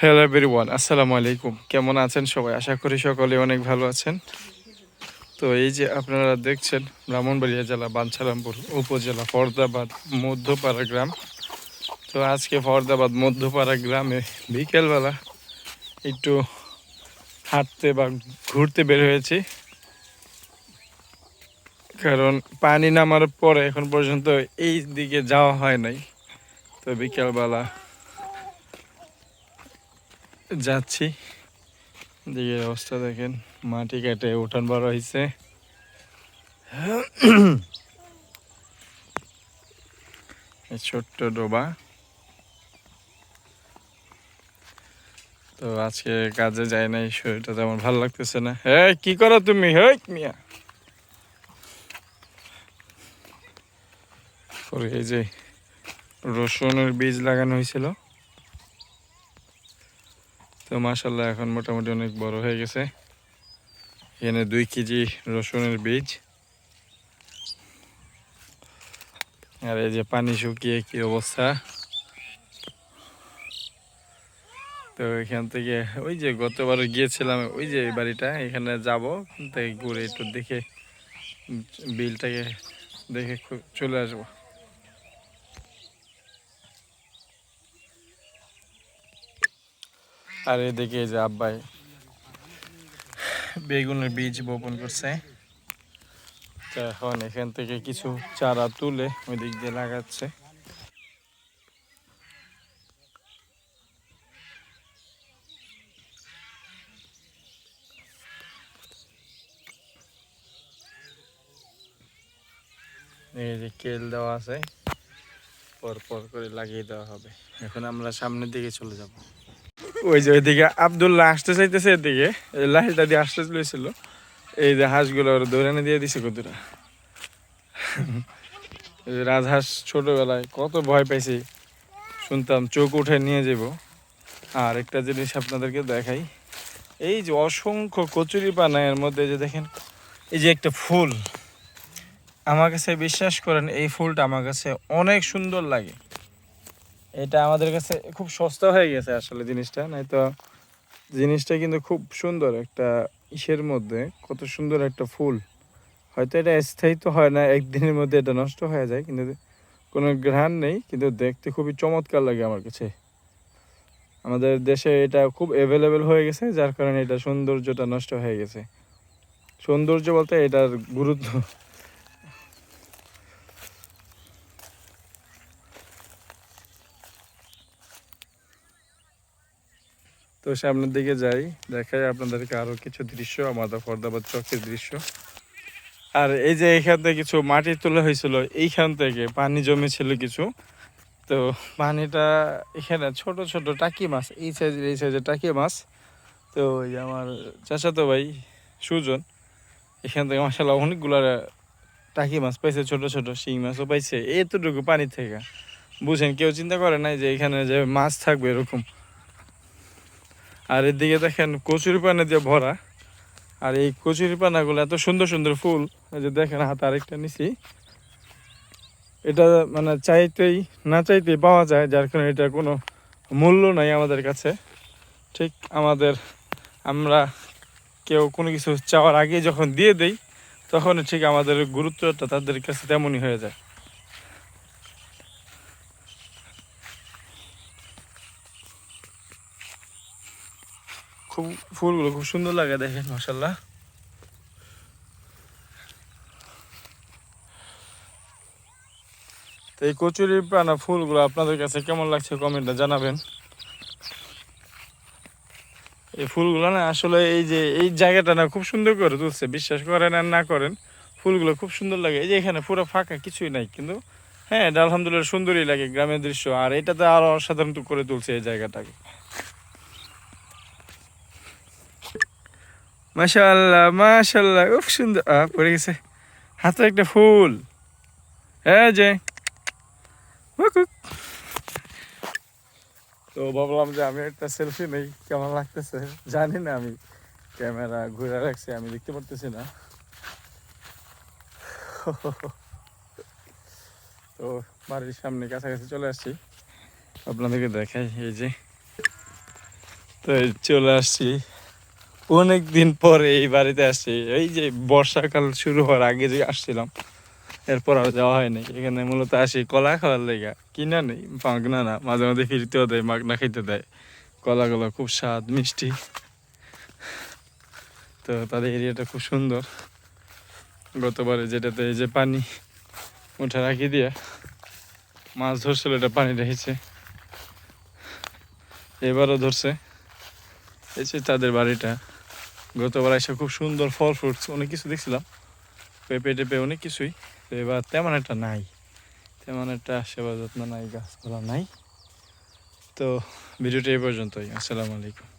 Hello everyone আসসালামু আলাইকুম কেমন আছেন সবাই? আশা করি সকলে অনেক ভালো আছেন। তো এই যে আপনারা দেখছেন, ব্রাহ্মণবাড়িয়া জেলা, বাঞ্ছারামপুর উপজেলা, ফরদাবাদ, মধ্যপাড়া গ্রাম। তো আজকে ফরদাবাদ, মধ্যপাড়া গ্রামে বিকেলবেলা একটু হাঁটতে বা ঘুরতে বের হয়েছি। কারণ পানি নামার পরে এখন পর্যন্ত এই দিকে যাওয়া হয় নাই। তো বিকেলবেলা যাচ্ছি। দিকে অবস্থা দেখেন, মাটি কেটে উঠান বড় হয়েছে ছোট্ট ডোবা। তো আজকে কাজে যাই নাই, শরীরটা তেমন ভালো লাগতেছে না। হে, কি করো তুমি? হে, মিয়া। এই যে রসুনের বীজ লাগানো হয়েছিল তো মাসাল্লাহ এখন মোটামুটি অনেক বড় হয়ে গেছে। এখানে দুই কেজি রসুনের বীজ। আর এই যে পানি শুকিয়ে কি অবস্থা? তো এখান থেকে ওই যে গতবার গিয়েছিলাম, ওই যে বাড়িটা, এখানে যাব। ঘুরে একটু দেখে বিলটাকে দেখে চলে আসব। আর এদিকে যে আব্বাই। বেগুনের বীজ বপন করছে। তো এখন এখান থেকে কিছু চারা তুলে ওই দিক দিয়ে লাগাচ্ছে। এই যে কেল দেওয়া আছে পর পর করে লাগিয়ে দেওয়া হবে। এখন আমরা সামনের দিকে চলে যাব। ওই যে ওইদিকে আবদুল্লাহ আসতে চাইতেছে এদিকে। লাইলটা দিয়ে আসতে চলেছিল এই যে হাঁসগুলো ওর দৌড়ানে দিয়ে দিছে কতটা। রাজহাঁস ছোটবেলায় কত ভয় পাইছি। শুনতাম চোখ উঠে নিয়ে যাব। আর একটা জিনিস আপনাদেরকে দেখাই। এই যে অসংখ্য কচুরি পানা এর মধ্যে যে দেখেন, এই যে একটা ফুল। আমার কাছে বিশ্বাস করেন, এই ফুলটা আমার কাছে অনেক সুন্দর লাগে। এটা আমাদের কাছে খুব সস্তা হয়ে গেছে আসলে জিনিসটা নাই তো জিনিসটা কিন্তু খুব সুন্দর একটা ইসের মধ্যে, কত সুন্দর একটা ফুল। হয়তো এটা স্থায়ী তো হয় না, একদিনের মধ্যে এটা নষ্ট হয়ে যায়, কিন্তু কোনো ঘ্রাণ নেই, কিন্তু দেখতে খুবই চমৎকার লাগে আমার কাছে। আমাদের দেশে এটা খুব অ্যাভেলেবেল হয়ে গেছে, যার কারণে এটা সৌন্দর্যটা নষ্ট হয়ে গেছে। সৌন্দর্য বলতে এটার গুরুত্ব। তো সামনের দিকে যাই, দেখাই আপনাদেরকে আরও কিছু দৃশ্য, আমাদের ফরদাবাদ চকের দৃশ্য। আর এই যে এখান থেকে কিছু মাটি তোলা হয়েছিল, এইখান থেকে পানি জমেছিল কিছু। তো পানিটা এখানে ছোট ছোট টাকি মাছ, এই সাইজের এই সাইজের টাকি মাছ। তো ওই আমার চাচাতো ভাই সুজন, এখান থেকে মাসাল্লাহ অনেকগুলো টাকি মাছ পাইছে, ছোট ছোট শিং মাছও পাইছে, এতটুকু পানি থেকে। বুঝেন, কেউ চিন্তা করে নাই যে এখানে যে মাছ থাকবে এরকম। আর এদিকে দেখেন কচুরি পানা দিয়ে ভরা। আর এই কচুরি পানাগুলো এত সুন্দর সুন্দর ফুল। এই যে দেখেন, হাতে আরেকটা নিছি। এটা মানে চাইতেই, না চাইতেই পাওয়া যায়, যার কারণে এটা কোনো মূল্য নাই আমাদের কাছে। ঠিক আমাদের, আমরা কেউ কোনো কিছু চাওয়ার আগে যখন দিয়ে দেই তখন ঠিক আমাদের গুরুত্বটা তাদের কাছে তেমনই হয়ে যায়। খুব ফুলগুলো খুব সুন্দর লাগে দেখেন মাসাল্লাহ তো এই কচুরি পানা ফুলগুলো আপনাদের কাছে কেমন লাগছে কমেন্টে জানাবেন। এই ফুলগুলো না আসলে এই যে, এই জায়গাটা না খুব সুন্দর করে তুলছে, বিশ্বাস করেন আর না করেন, ফুলগুলো খুব সুন্দর লাগে। এই যে এখানে পুরো ফাঁকা কিছুই নাই, কিন্তু হ্যাঁ এটা আলহামদুলিল্লাহ সুন্দরই লাগে গ্রামের দৃশ্য। আর এটাতে আরও অসাধারণ করে তুলছে এই জায়গাটাকে। মাশাল্লাহ মাশাল্লাহ খুব সুন্দর। পড়ে গেছে। হাতে একটা ফুল। হ্যাঁ যে। তো ভাবলাম যে আমি একটা সেলফি নেই, কেমন লাগতেছে? জানি না আমি। ক্যামেরা ঘুরে রাখছি, আমি দেখতে পারতেছি না। তো বাড়ির সামনে কাছাকাছি চলে আসছি। আপনাদেরকে দেখাই, এই যে। তো চলে আসছি। অনেক দিন পরে এই বাড়িতে আসছি এই যে বর্ষাকাল শুরু হওয়ার আগে যে আসছিলাম, এরপর আর যাওয়া হয়নি। এখানে মূলত আসি কলা খাওয়ার লেগা। কিনা নেই, মাগনা না। মাঝে মাঝে ফিরতেও দেয়, মাগনা খেতে দেয়। কলাগুলো খুব স্বাদ, মিষ্টি। তো তাদের এরিয়াটা খুব সুন্দর। গতবারে যেটাতে এই যে পানি উঠে রাখি দিয়ে মাছ ধরছিল, এটা পানি রেখেছে। এবারও ধরছে। এই যে তাদের বাড়িটা। গতবার এসে খুব সুন্দর ফল ফ্রুটস অনেক কিছু দেখছিলাম। পেঁপে টেপে অনেক কিছুই, তো এবার তেমন একটা নাই। তেমন একটা সেবা যত্ন নাই, গাছপালা নাই। তো ভিডিওটা এই পর্যন্তই, আসসালামু আলাইকুম।